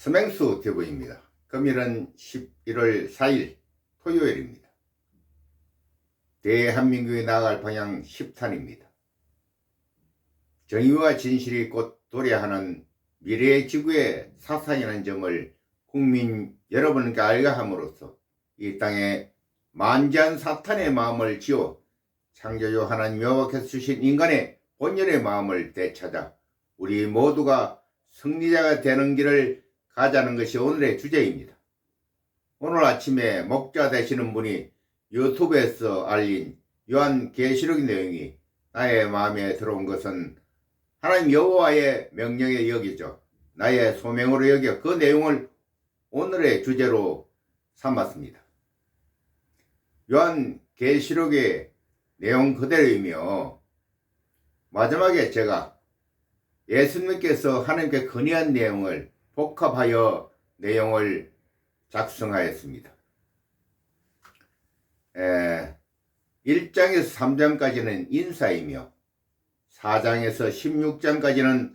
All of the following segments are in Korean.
스맹수 대부입니다. 금일은 11월 4일 토요일입니다. 대한민국이 나아갈 방향 10탄입니다. 정의와 진실이 곧 도래하는 미래의 지구의 사상이라는 점을 국민 여러분께 알게 함으로써 이 땅에 만지한 사탄의 마음을 지어 창조주 하나님 여호와께서 주신 인간의 본연의 마음을 되찾아 우리 모두가 승리자가 되는 길을 가자는 것이 오늘의 주제입니다. 오늘 아침에 목자 되시는 분이 유튜브에서 알린 요한 계시록 내용이 나의 마음에 들어온 것은 하나님 여호와의 명령에 여기죠. 나의 소명으로 여겨 그 내용을 오늘의 주제로 삼았습니다. 요한 계시록의 내용 그대로이며 마지막에 제가 예수님께서 하나님께 건의한 내용을 복합하여 내용을 작성하였습니다. 에, 1장에서 3장까지는 인사이며 4장에서 16장까지는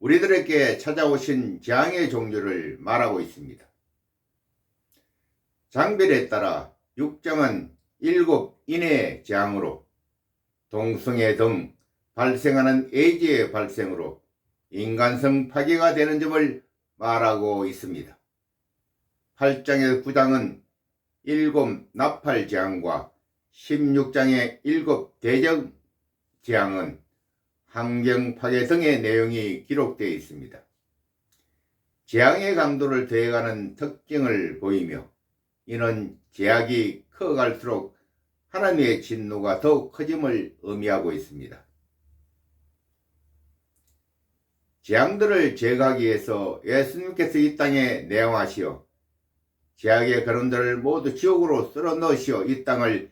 우리들에게 찾아오신 재앙의 종류를 말하고 있습니다. 장별에 따라 6장은 일곱 인의 재앙으로 동성애 등 발생하는 에이즈의 발생으로 인간성 파괴가 되는 점을 말하고 있습니다. 8장에서 9장은 일곱 나팔 재앙과 16장의 일곱 대적 재앙은 환경 파괴 등의 내용이 기록되어 있습니다. 재앙의 강도를 더해가는 특징을 보이며 이는 제약이 커갈수록 하나님의 진노가 더욱 커짐을 의미하고 있습니다. 재앙들을 제거하기 위해서 예수님께서 이 땅에 내용하시어 제약의 그런들을 모두 지옥으로 쓸어 넣으시어 이 땅을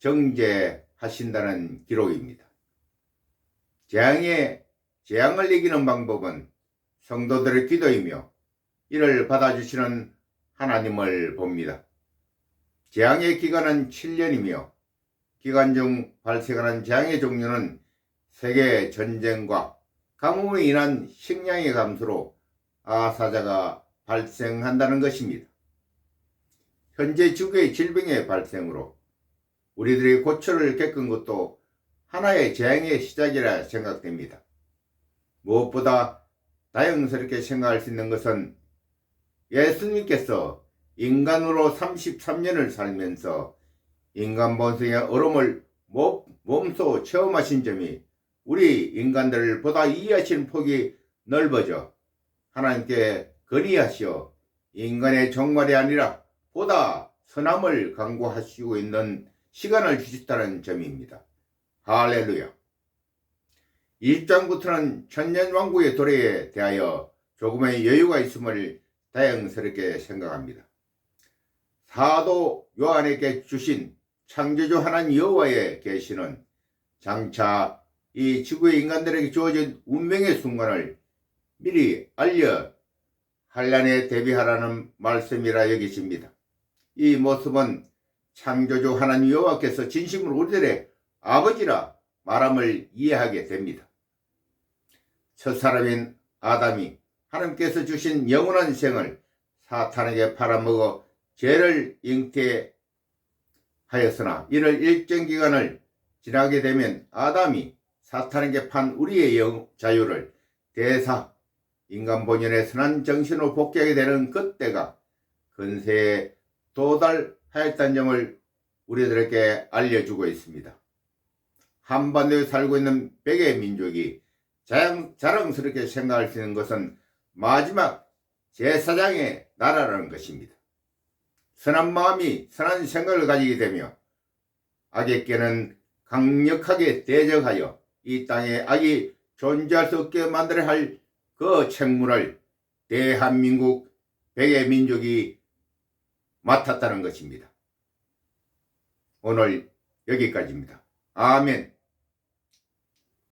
정죄하신다는 기록입니다. 재앙의 재앙을 이기는 방법은 성도들의 기도이며 이를 받아주시는 하나님을 봅니다. 재앙의 기간은 7년이며 기간 중 발생하는 재앙의 종류는 세계 전쟁과 가뭄으로 인한 식량의 감소로 아사자가 발생한다는 것입니다. 현재 지구의 질병의 발생으로 우리들이 고초를 겪은 것도 하나의 재앙의 시작이라 생각됩니다. 무엇보다 다행스럽게 생각할 수 있는 것은 예수님께서 인간으로 33년을 살면서 인간 본성의 얼음을 몸소 체험하신 점이 우리 인간들을 보다 이해하시는 폭이 넓어져 하나님께 건의하시어 인간의 종말이 아니라 보다 선함을 강구하시고 있는 시간을 주셨다는 점입니다. 할렐루야. 1장부터는 천년왕국의 도래에 대하여 조금의 여유가 있음을 다행스럽게 생각합니다. 사도 요한에게 주신 창조주 하나님 여호와의 계시는 장차 이 지구의 인간들에게 주어진 운명의 순간을 미리 알려 한란에 대비하라는 말씀이라 여기십니다. 이 모습은 창조주 하나님 여호와께서 진심으로 우리들의 아버지라 말함을 이해하게 됩니다. 첫 사람인 아담이 하나님께서 주신 영원한 생을 사탄에게 팔아먹어 죄를 잉태하였으나 이를 일정 기간을 지나게 되면 아담이 사탄에게 판 우리의 영, 자유를 대사 인간 본연의 선한 정신으로 복귀하게 되는 그때가 근세에 도달하였다는 점을 우리들에게 알려주고 있습니다. 한반도에 살고 있는 백의 민족이 자랑, 자랑스럽게 생각할 수 있는 것은 마지막 제사장의 나라라는 것입니다. 선한 마음이 선한 생각을 가지게 되며 악에게는 강력하게 대적하여 이 땅에 악이 존재할 수 없게 만들어야 할 그 책무를 대한민국 백의 민족이 맡았다는 것입니다. 오늘 여기까지입니다. 아멘.